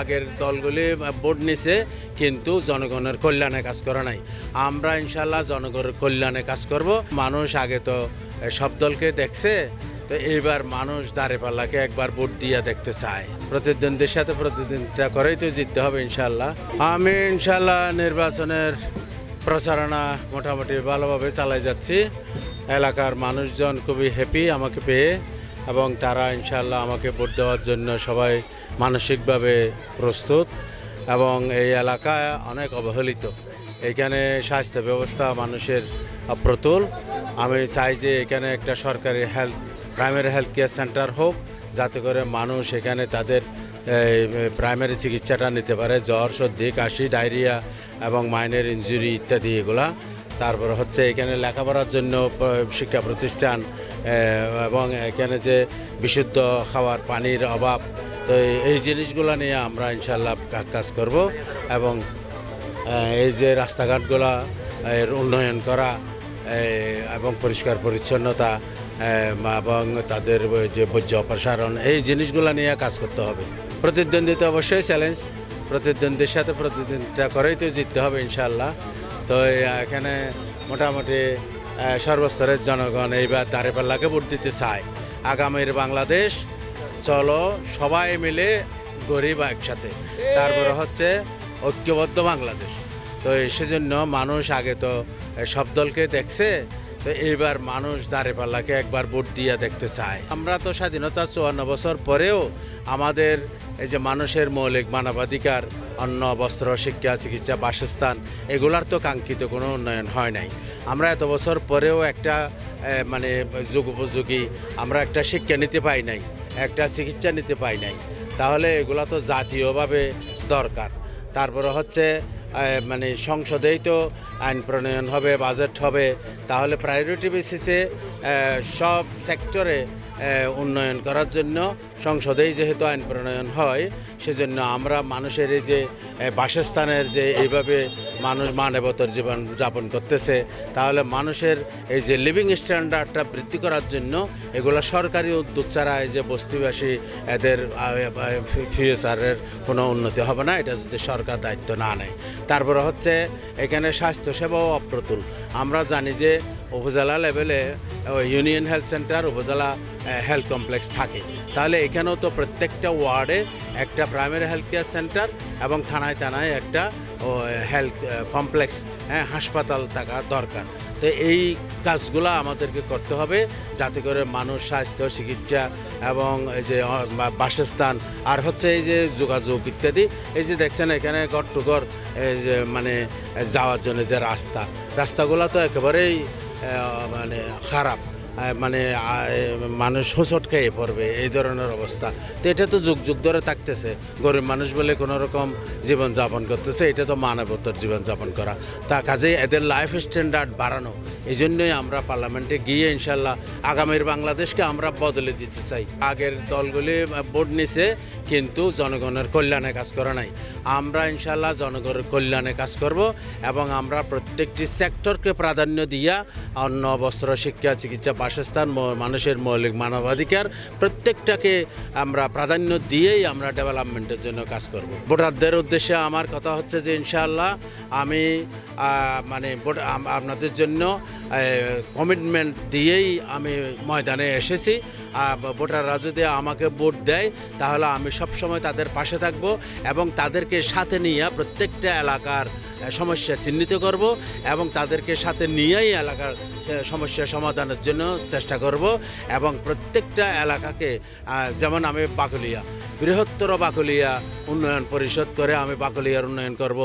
আগের দলগুলি ভোট নিছে, কিন্তু জনগণের কল্যাণে কাজ করা নাই। আমরা ইনশাল্লাহ জনগণের কল্যাণে কাজ করব। মানুষ আগে তো সব দলকে দেখছে, তো এইবার মানুষ দাঁড়েপাল্লাকে একবার ভোট দিয়ে দেখতে চায়। প্রতিদ্বন্দ্বীর সাথে প্রতিদ্বন্দ্বিতা করেই তো জিততে হবে ইনশাল্লাহ আমি ইনশাল্লাহ নির্বাচনের প্রচারণা মোটামুটি ভালোভাবে চালাই যাচ্ছি। এলাকার মানুষজন খুবই হ্যাপি আমাকে পেয়ে। এবং তারা ইনশাল্লাহ আমাকে ভোট দেওয়ার জন্য সবাই মানসিকভাবে প্রস্তুত এবং এই এলাকা অনেক অবহেলিত। এখানে স্বাস্থ্য ব্যবস্থা মানুষের অপ্রতুল। আমি চাই যে এখানে একটা সরকারি health, primary health care centre হোক, যাতে করে মানুষ এখানে তাদের প্রাইমারি চিকিৎসাটা নিতে পারে, জ্বর, সর্দি, কাশি, ডায়রিয়া এবং মাইনের ইঞ্জুরি ইত্যাদি এগুলা। তারপর হচ্ছে এখানে লেখাপড়ার জন্য শিক্ষা প্রতিষ্ঠান এবং এখানে যে বিশুদ্ধ খাওয়ার পানির অভাব, তো এই- জিনিসগুলো নিয়ে আমরা ইনশাল্লাহ কাজ করব এবং এই যে রাস্তাঘাটগুলা, এর উন্নয়ন করা এবং পরিষ্কার পরিচ্ছন্নতা এবং তাদের যে বর্জ্য অপসারণ, এই জিনিসগুলো নিয়ে কাজ করতে হবে। প্রতিদ্বন্দ্বিতা অবশ্যই চ্যালেঞ্জ। প্রতিদ্বন্দ্বীর সাথে প্রতিদ্বন্দ্বিতা করেই তো জিততে হবে ইনশাল্লাহ তো এখানে মোটামুটি সর্বস্তরের জনগণ এইবার দাঁড়িপাল্লাকে ভোট দিতে চায়। আগামীর বাংলাদেশ, চলো সবাই মিলে গরিব একসাথে। তারপরে হচ্ছে ঐক্যবদ্ধ বাংলাদেশ। তো সেজন্য মানুষ আগে তো সব দলকে দেখছে তো এইবার মানুষ দাঁড়িপাল্লাকে একবার ভোট দিয়ে দেখতে চায়। আমরা তো স্বাধীনতা চুয়ান্ন বছর পরেও আমাদের এই যে মানুষের মৌলিক মানবাধিকার, অন্ন, বস্ত্র, শিক্ষা, চিকিৎসা, বাসস্থান, এগুলার তো কাঙ্ক্ষিত কোনো উন্নয়ন হয় নাই। আমরা এত বছর পরেও একটা মানে যুগ উপযোগী, আমরা একটা শিক্ষা নিতে পাই নাই, একটা চিকিৎসা নিতে পাই নাই। তাহলে এগুলা তো জাতীয়ভাবে দরকার। তারপরে হচ্ছে মানে সংসদেই তো আইন প্রণয়ন হবে বাজেট হবে তাহলে প্রায়োরিটি বেসিসে সব সেক্টরে উন্নয়ন করার জন্য সংসদেই যেহেতু আইন প্রণয়ন হয়, সেজন্য আমরা মানুষের এই যে বাসস্থানের যে এইভাবে মানুষ মানবতর জীবন যাপন করতেছে, তাহলে মানুষের এই যে লিভিং স্ট্যান্ডার্ডটা বৃদ্ধি করার জন্য এগুলো সরকারি উদ্যোগ ছাড়া এই যে বস্তিবাসী এদের ফিউচারের কোনো উন্নতি হবে না, এটা যদি সরকার দায়িত্ব না নেয়। তারপরে হচ্ছে এখানে স্বাস্থ্যসেবাও অপ্রতুল। আমরা জানি যে উপজেলা লেভেলে ইউনিয়ন হেলথ সেন্টার, উপজেলা হেলথ কমপ্লেক্স থাকে। তাহলে এখানেও তো প্রত্যেকটা ওয়ার্ডে একটা প্রাইমারি হেলথ কেয়ার সেন্টার এবং থানায় থানায় একটা হেলথ কমপ্লেক্স হ্যাঁ হাসপাতাল থাকা দরকার। তো এই কাজগুলো আমাদেরকে করতে হবে যাতে করে মানুষ স্বাস্থ্য, চিকিৎসা এবং এই যে বাসস্থান আর হচ্ছে এই যে, যোগাযোগ ইত্যাদি, এই যে দেখছেন এখানে ঘর টু ঘর, এই যে মানে যাওয়ার জন্য যে রাস্তা, রাস্তাগুলো তো একেবারেই মানে খারাপ। মানে মানুষ হোঁচট খেয়ে পড়বে, এই ধরনের অবস্থা। তো এটা তো যুগ যুগ ধরে থাকতেছে। গরিব মানুষ বলে কোনো রকম জীবনযাপন করতেছে, এটা তো মানবতর জীবনযাপন করা। তা কাজে এদের লাইফ স্ট্যান্ডার্ড বাড়ানো এই জন্যই আমরা পার্লামেন্টে গিয়ে ইনশাল্লাহ আগামীর বাংলাদেশকে আমরা বদলে দিতে চাই। আগের দলগুলি ভোট নিছে কিন্তু জনগণের কল্যাণে কাজ করা নাই। আমরা ইনশাল্লাহ জনগণের কল্যাণে কাজ করব এবং আমরা প্রত্যেকটি সেক্টরকে প্রাধান্য দিয়া অন্ন, বস্ত্র, শিক্ষা, চিকিৎসা, বাসস্থান মানুষের মৌলিক মানবাধিকার প্রত্যেকটাকে আমরা প্রাধান্য দিয়েই আমরা ডেভেলপমেন্টের জন্য কাজ করব। ভোটারদের উদ্দেশ্যে আমার কথা হচ্ছে যে ইনশাল্লাহ আমি মানে আপনাদের জন্য কমিটমেন্ট দিয়েই আমি ময়দানে এসেছি। ভোটাররা যদি আমাকে ভোট দেয় তাহলে আমি সবসময় তাদের পাশে থাকব এবং তাদেরকে সাথে নিয়ে প্রত্যেকটা এলাকার সমস্যা চিহ্নিত করব এবং তাদেরকে সাথে নিয়েই এলাকার সমস্যা সমাধানের জন্য চেষ্টা করব এবং প্রত্যেকটা এলাকাকে যেমন আমি বাকলিয়া, বৃহত্তর বাকলিয়া উন্নয়ন পরিষদ করে আমি বাকলিয়ার উন্নয়ন করব।